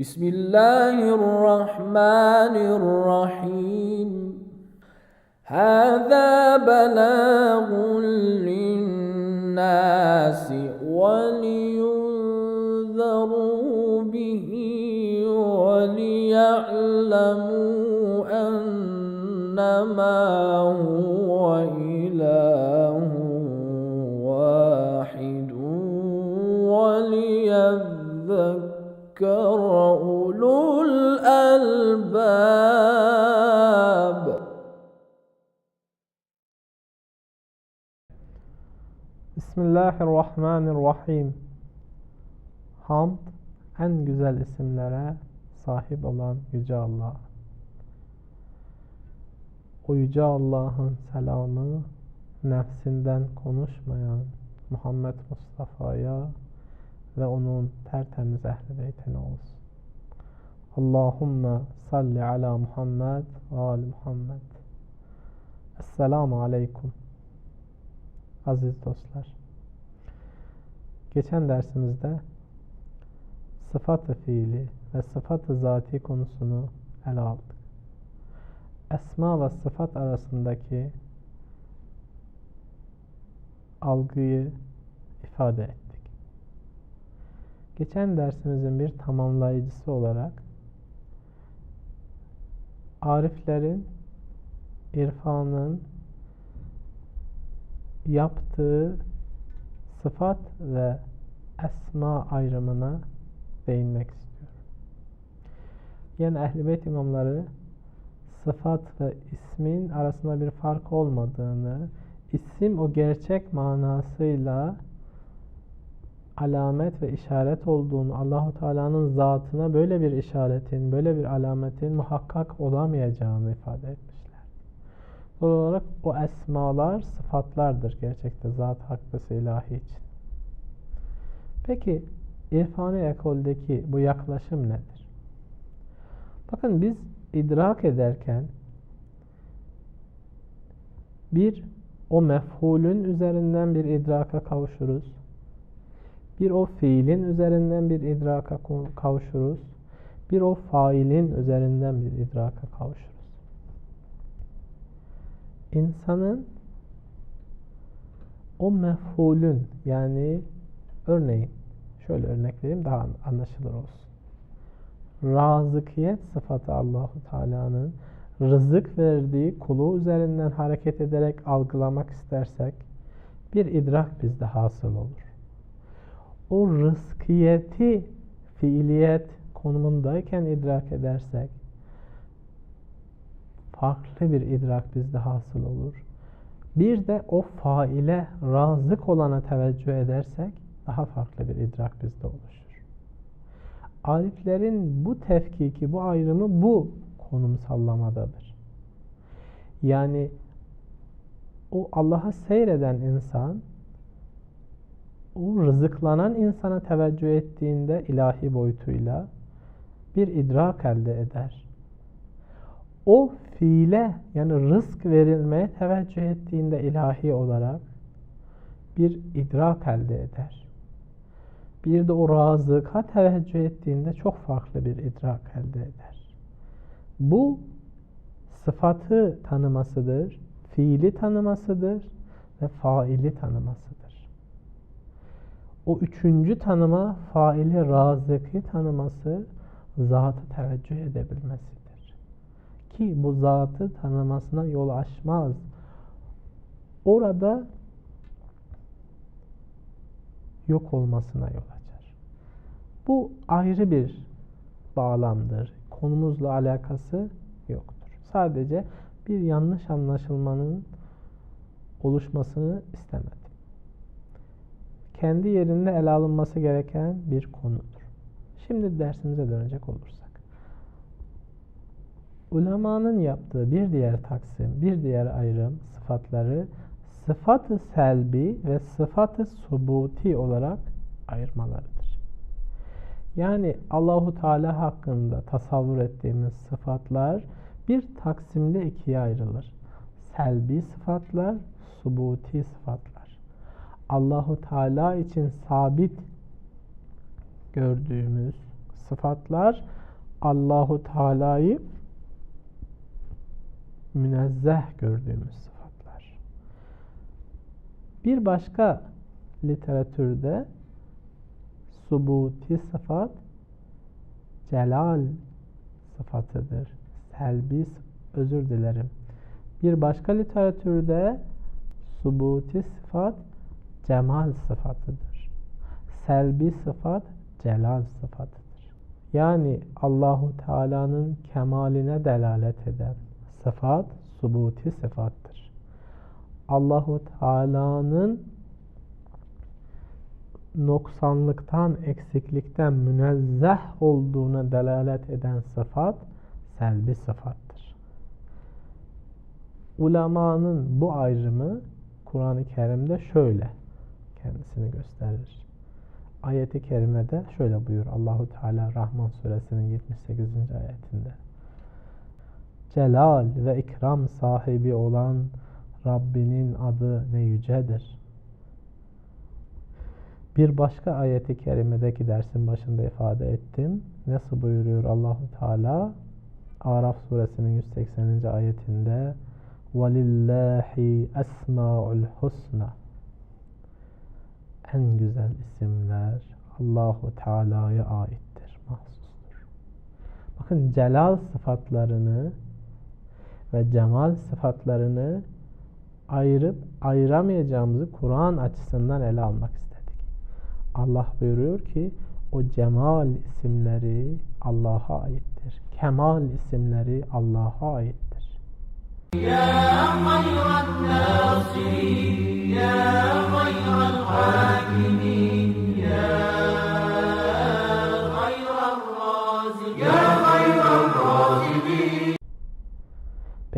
بسم الله الرحمن الرحيم. هذا بلاغ للناس ولينذروا به وليعلموا أنما هو إله وليذكر أولو الألباب Bismillahirrahmanirrahim. Hamd en güzel isimlere sahip olan Yüce Allah. O Yüce Allah'ın selamı nefsinden konuşmayan Muhammed Mustafa'ya ve onun tertemiz ehl beytine olsun. Allahümme salli ala Muhammed ve ali Muhammed. Esselamu aleyküm. Aziz dostlar. Geçen dersimizde sıfat-ı fiili ve sıfat-ı zati konusunu ele aldık. Esma ve sıfat arasındaki algıyı ifade ettik. Geçen dersimizin bir tamamlayıcısı olarak ariflerin irfanın yaptığı sıfat ve esma ayrımına değinmek istiyorum. Yani Ehl-i Beyt imamları sıfat ve ismin arasında bir fark olmadığını, isim o gerçek manasıyla alamet ve işaret olduğunu, Allahu Teala'nın zatına böyle bir işaretin, böyle bir alametin muhakkak olamayacağını ifade etmişler. Doğal olarak o esmalar sıfatlardır gerçekte zat hakkısı ilahi için. Peki irfani ekoldeki bu yaklaşım nedir? Bakın biz idrak ederken bir o mefhulün üzerinden bir idraka kavuşuruz. Bir o fiilin üzerinden bir idraka kavuşuruz. Bir o failin üzerinden bir idraka kavuşuruz. İnsanın o mefhulün yani örneğin şöyle örnek vereyim daha anlaşılır olsun. Razıkiyet sıfatı Allahu Teala'nın rızık verdiği kulu üzerinden hareket ederek algılamak istersek bir idrak bizde hasıl olur. O rızkiyeti fiiliyet konumundayken idrak edersek farklı bir idrak bizde hasıl olur. Bir de o faile razık olana teveccüh edersek daha farklı bir idrak bizde oluşur. Ariflerin bu tefkiki, bu ayrımı bu konumsallamadadır. Yani o Allah'a seyreden insan rızıklanan insana teveccüh ettiğinde ilahi boyutuyla bir idrak elde eder. O fiile yani rızk verilmeye teveccüh ettiğinde ilahi olarak bir idrak elde eder. Bir de o razıka teveccüh ettiğinde çok farklı bir idrak elde eder. Bu sıfatı tanımasıdır, fiili tanımasıdır ve faili tanımasıdır. O üçüncü tanıma faili razıkı tanıması zatı teveccüh edebilmesidir. Ki bu zatı tanımasına yol açmaz. Orada yok olmasına yol açar. Bu ayrı bir bağlamdır. Konumuzla alakası yoktur. Sadece bir yanlış anlaşılmanın oluşmasını istemedim. Kendi yerinde ele alınması gereken bir konudur. Şimdi dersimize dönecek olursak. Ulemanın yaptığı bir diğer taksim, bir diğer ayrım sıfatları sıfatı selbi ve sıfatı subuti olarak ayırmalarıdır. Yani Allahu Teala hakkında tasavvur ettiğimiz sıfatlar bir taksimle ikiye ayrılır. Selbi sıfatlar, subuti sıfatlar. Allahu Teala için sabit gördüğümüz sıfatlar Allahu Teala'yı münezzeh gördüğümüz sıfatlar. Bir başka literatürde subuti sıfat celal sıfatıdır. Selbi özür dilerim. Bir başka literatürde subuti sıfat cemal sıfatıdır. Selbi sıfat celal sıfatıdır. Yani Allahu Teala'nın kemaline delalet eden sıfat subuti sıfattır. Allahu Teala'nın noksanlıktan, eksiklikten münezzeh olduğuna delalet eden sıfat selbi sıfattır. Ulemanın bu ayrımı Kur'an-ı Kerim'de şöyle kendisini gösterir. Ayeti kerimede şöyle buyur Allahu Teala Rahman suresinin 78. ayetinde. Celal ve ikram sahibi olan Rabbinin adı ne yücedir. Bir başka ayeti kerimedeki dersin başında ifade ettim. Nasıl buyuruyor Allahu Teala? Araf suresinin 180. ayetinde وَلِلَّهِ esmaul husna en güzel isimler Allahu Teala'ya aittir, mahsustur. Bakın celal sıfatlarını ve cemal sıfatlarını ayırıp ayıramayacağımızı Kur'an açısından ele almak istedik. Allah buyuruyor ki o cemal isimleri Allah'a aittir. Kemal isimleri Allah'a aittir. Ya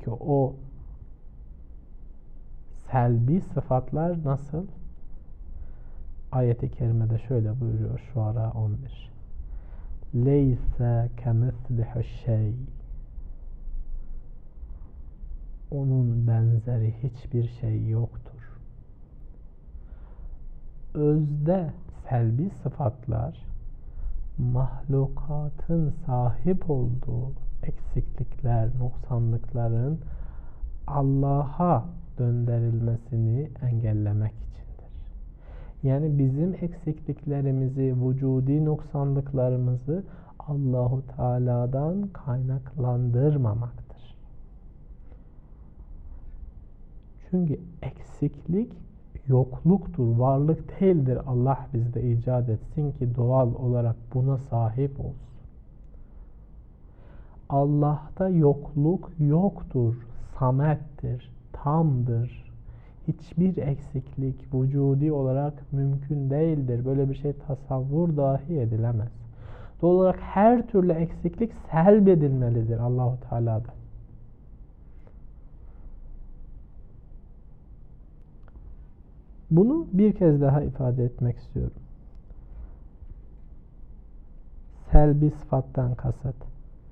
Peki o selbi sıfatlar nasıl? Ayeti kerimede şöyle buyuruyor şu ara 11. Leyse kemislihi şey. Onun benzeri hiçbir şey yoktur. Özde selbi sıfatlar mahlukatın sahip olduğu eksiklikler, noksanlıkların Allah'a döndürülmesini engellemek içindir. Yani bizim eksikliklerimizi, vücudi noksanlıklarımızı Allahu Teala'dan kaynaklandırmamaktır. Çünkü eksiklik yokluktur, varlık değildir. Allah bizde icat etsin ki doğal olarak buna sahip olsun. Allah'ta yokluk yoktur, samettir, tamdır. Hiçbir eksiklik vücudi olarak mümkün değildir. Böyle bir şey tasavvur dahi edilemez. Doğal olarak her türlü eksiklik selbedilmelidir Allahu Teala'dan. Bunu bir kez daha ifade etmek istiyorum. Selbi sıfattan kasıt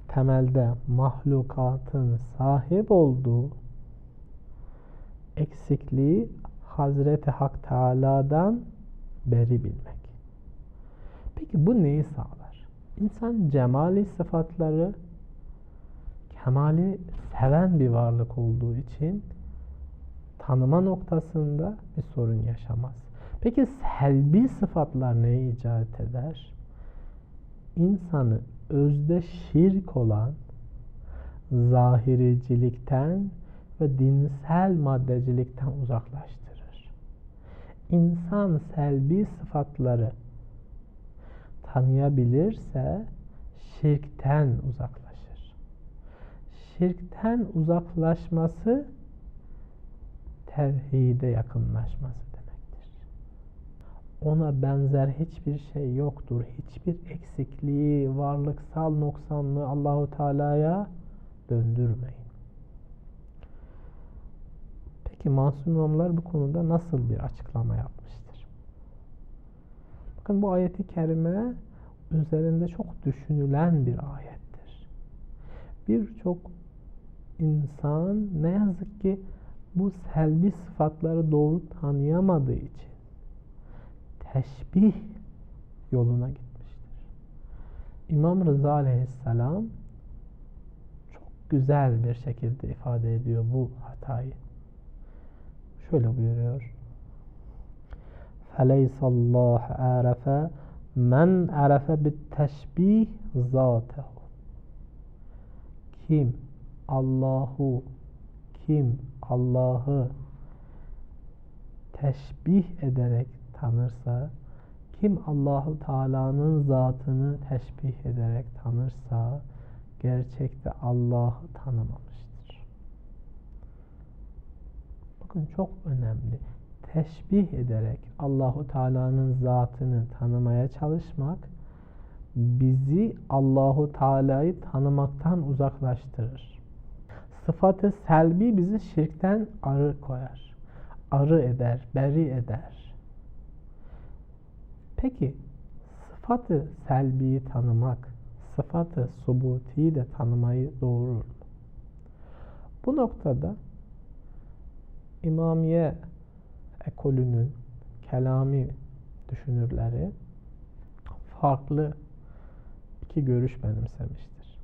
temelde mahlukatın sahip olduğu eksikliği Hazreti Hak Teala'dan beri bilmek. Peki bu neyi sağlar? İnsan cemali sıfatları kemali seven bir varlık olduğu için tanıma noktasında bir sorun yaşamaz. Peki selbi sıfatlar neyi icat eder? İnsanı özde şirk olan zahiricilikten ve dinsel maddecilikten uzaklaştırır. İnsan selbi sıfatları tanıyabilirse şirkten uzaklaşır. Şirkten uzaklaşması tevhide yakınlaşması. Ona benzer hiçbir şey yoktur. Hiçbir eksikliği, varlıksal noksanlığı Allahu Teala'ya döndürmeyin. Peki Mansur İmamlar bu konuda nasıl bir açıklama yapmıştır? Bakın bu ayeti kerime üzerinde çok düşünülen bir ayettir. Birçok insan ne yazık ki bu selbi sıfatları doğru tanıyamadığı için teşbih yoluna gitmiştir. İmam Rıza aleyhisselam çok güzel bir şekilde ifade ediyor bu hatayı. Şöyle buyuruyor. فَلَيْسَ اللّٰهَ عَرَفَ مَنْ عَرَفَ بِالتَّشْبِيهِ ذَاتَهُ Kim Allahu kim Allah'ı teşbih ederek tanırsa kim Allahu Teala'nın zatını teşbih ederek tanırsa gerçekte Allah'ı tanımamıştır. Bakın çok önemli. Teşbih ederek Allahu Teala'nın zatını tanımaya çalışmak bizi Allahu Teala'yı tanımaktan uzaklaştırır. Sıfatı selbi bizi şirkten arı koyar. Arı eder, beri eder. Peki sıfatı selbiyi tanımak, sıfatı subutiyi de tanımayı doğurur mu? Bu noktada İmamiye ekolünün kelami düşünürleri farklı iki görüş benimsemiştir.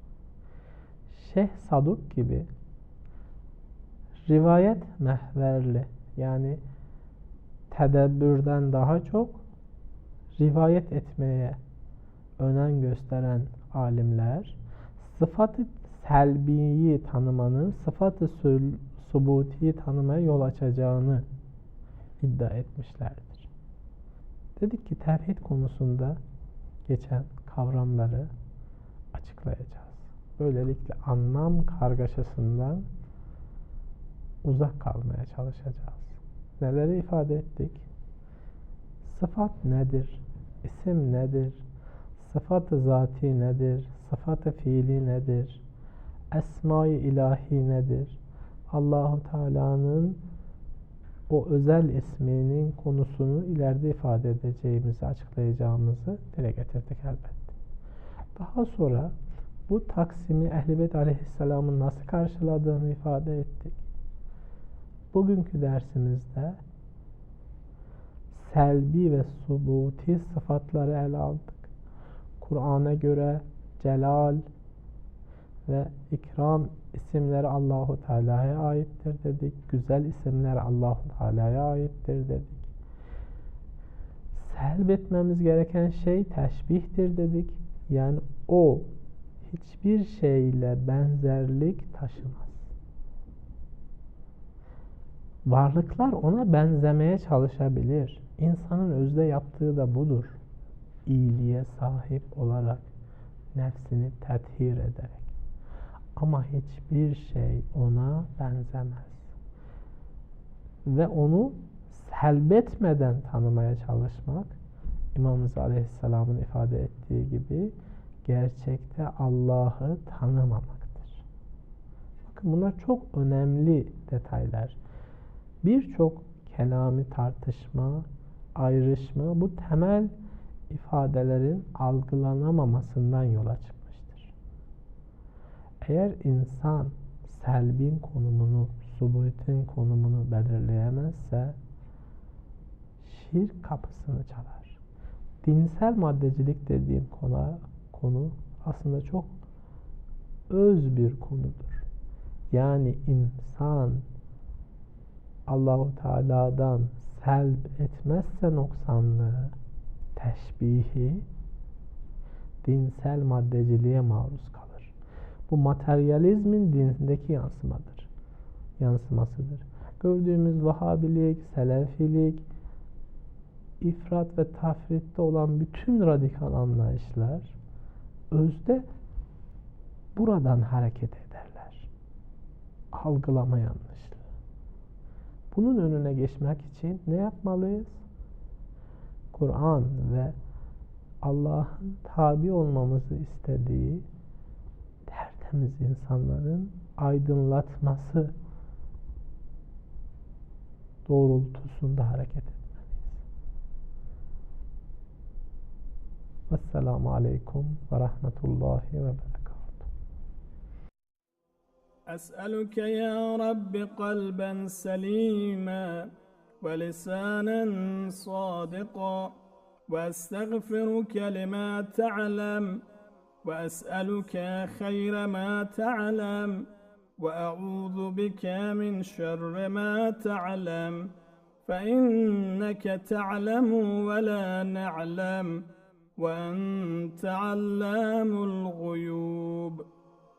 Şeyh Saduk gibi rivayet mehverli yani tedebbürden daha çok rivayet etmeye önem gösteren alimler sıfatı selbiyi tanımanın sıfatı subutiyi tanımaya yol açacağını iddia etmişlerdir. Dedik ki tevhid konusunda geçen kavramları açıklayacağız. Böylelikle anlam kargaşasından uzak kalmaya çalışacağız. Neleri ifade ettik? Sıfat nedir? İsim nedir? Sıfat-ı zati nedir? Sıfat-ı fiili nedir? Esma-i ilahi nedir? Allahu Teala'nın o özel isminin konusunu ileride ifade edeceğimizi, açıklayacağımızı dile getirdik elbette. Daha sonra bu taksimi Ehl-i Beyt Aleyhisselam'ın nasıl karşıladığını ifade ettik. Bugünkü dersimizde selbi ve subuti sıfatları ele aldık. Kur'an'a göre celal ve ikram isimleri Allahu Teala'ya aittir dedik. Güzel isimler Allahu Teala'ya aittir dedik. Selbetmemiz gereken şey teşbihtir dedik. Yani o hiçbir şeyle benzerlik taşımaz. Varlıklar ona benzemeye çalışabilir. İnsanın özde yaptığı da budur. İyiliğe sahip olarak nefsini tethir ederek. Ama hiçbir şey ona benzemez. Ve onu selbetmeden tanımaya çalışmak İmam Aleyhisselam'ın ifade ettiği gibi gerçekte Allah'ı tanımamaktır. Bakın bunlar çok önemli detaylar. Birçok kelami tartışma, ayrışma bu temel ifadelerin algılanamamasından yola çıkmıştır. Eğer insan selbin konumunu, subutin konumunu belirleyemezse şirk kapısını çalar. Dinsel maddecilik dediğim konu, konu aslında çok öz bir konudur. Yani insan Allahu Teala'dan selb etmezse noksanlığı, teşbihi dinsel maddeciliğe maruz kalır. Bu materyalizmin dindeki yansımadır. Yansımasıdır. Gördüğümüz Vahabilik, Selefilik, ifrat ve tafritte olan bütün radikal anlayışlar özde buradan hareket ederler. Algılama yanlışlığı. Bunun önüne geçmek için ne yapmalıyız? Kur'an ve Allah'ın tabi olmamızı istediği tertemiz insanların aydınlatması doğrultusunda hareket etmeliyiz. Vesselamu Aleyküm ve Rahmetullahi ve Berekatuhu. أسألك يا رب قلبا سليما ولسانا صادقا وأستغفرك لما تعلم وأسألك خير ما تعلم وأعوذ بك من شر ما تعلم فإنك تعلم ولا نعلم وأنت علام الغيوب